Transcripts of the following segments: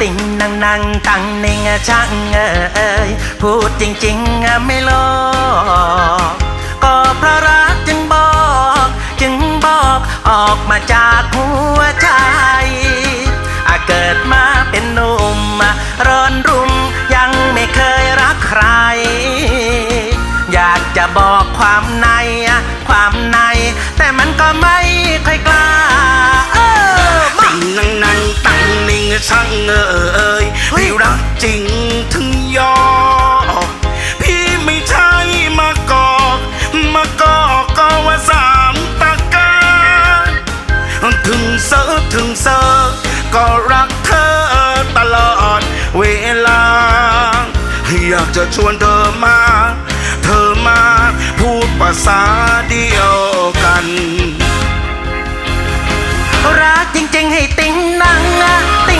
ติงนั่งตั้งนิ่งช่างเอ่ยพูดจริงๆไม่หลอกก็เพราะรักจึงบอก จึงบอกออกมาจากหัวใจอาเกิดมาเป็นหนุ่มร้อนรุ่มยังไม่เคยรักใคร อยากจะบอกความในความใน แต่มันก็ไม่ค่อยกล้า ช่างเอ่ยพี่รักจริงถึงยอมพี่ไม่ใช่มากอกมากอกก็ว่าสามตะการถึงเซอถึงเซอก็รักเธอตลอดเวลา อยากจะชวนเธอมา เธอมาพูดภาษาเดียวกันรักจริงๆให้ติ้งนังติ้ง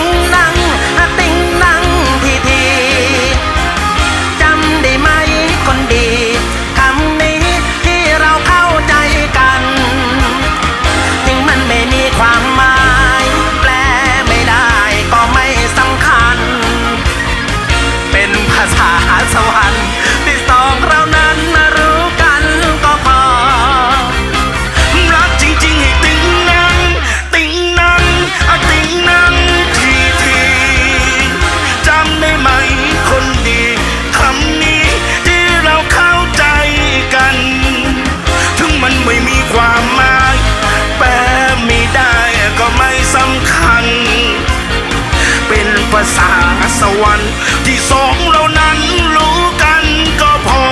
สาษาสวรรค์ที่สองเรานั้นรู้กันก็พอ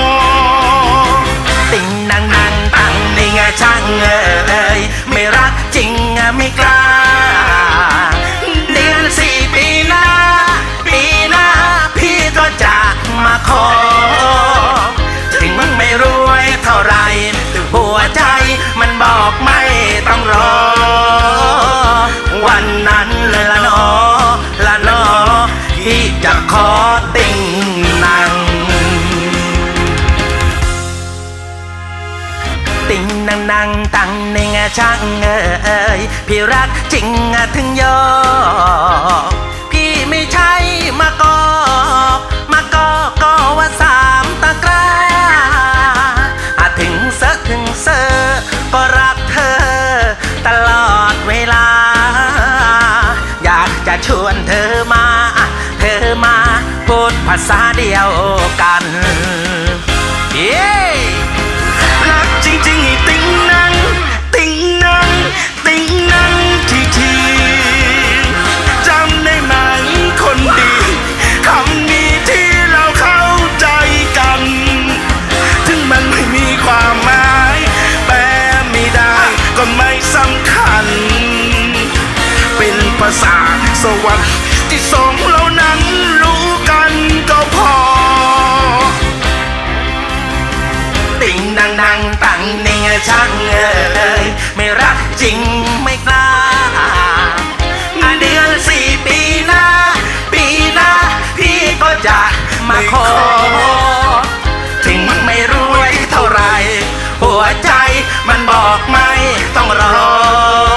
ติงนังนังตังนี่ไงช่างเอ ช่างเอ่ยพี่รักจริงถึงยอพี่ไม่ใช่มากอกมากอกก็ว่าสามตะกร้าอาถึงเสอะถึงเสอก็รักเธอ ตลอดเวลา อยากจะชวนเธอมา เธอมาพูดภาษาเดียวกัน สวรรค์ที่สองเรานั้นรู้กันก็พอ ติ่งดังดังตังเนี่ยช่างเอ้ยไม่รักจริงไม่กล้าเดือนสี่ปีหน้า ปีหน้า พี่ก็จะมาขอ ถึงไม่รวยเท่าไร หัวใจมันบอกไม่ต้องรอ